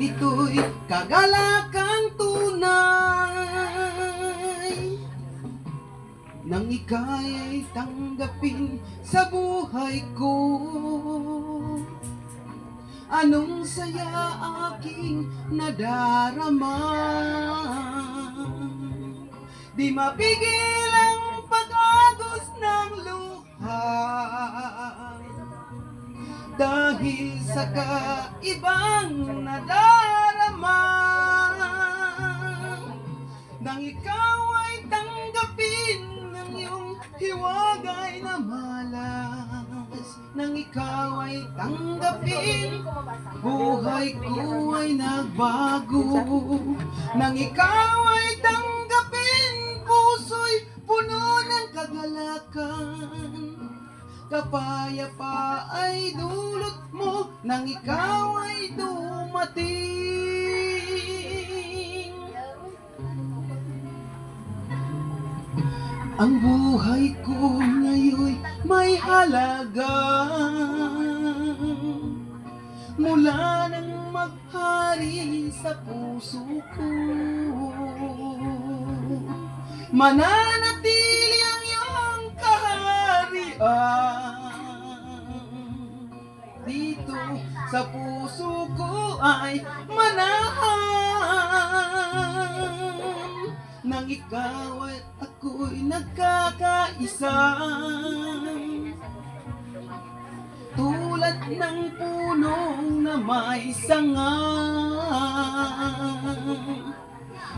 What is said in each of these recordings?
Nito'y kagalakang tunay Nang ika'y tanggapin sa buhay ko. Anong saya aking nadarama? Di mapigil ang pag-agos ng luha Dahil sa kaibang nadarama Nang ikaw ay tanggapin ng iyong hiwagay na malas Nang ikaw ay tanggapin Buhay ko ay nagbago. Nang ikaw ay tanggapin Kapayapa ay dulot mo Nang ikaw ay dumating. Ang buhay ko ngayon may halaga. Mula nang maghari sa puso ko Mananatili ang iyong kaharian sa puso ko ay manahan Nang ikaw at ako'y nagkakaisa. Tulad ng punong na may sanga.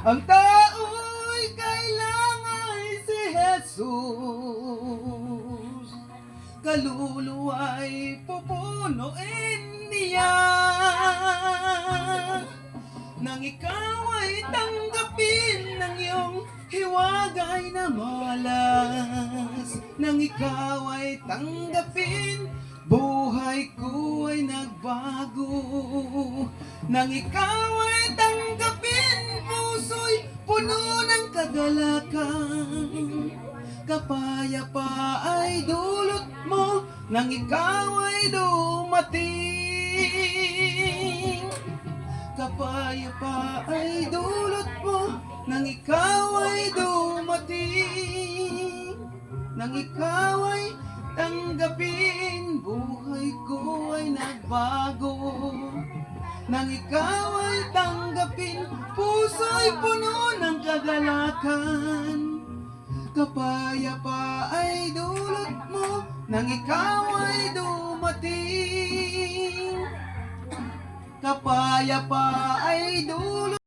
Ang tao'y kailangan si Jesus Kaluluwa'y pupunuin niya. Nang ikaw ay tanggapin ng iyong hiwagay na malas. Nang ikaw ay tanggapin Buhay ko ay nagbago. Nang ikaw ay tanggapin Puso'y puno ng kagalakan. Kapayapa ay dulot mo Nang ikaw ay dumating. Kapayapa ay dulot mo Nang ikaw ay dumating. Nang ikaw ay tanggapin Buhay ko ay nagbago. Nang ikaw ay tanggapin Puso'y puno ng kagalakan Kapayapa ay mo Nang ikaw ay dumating Kapayapa ay dulot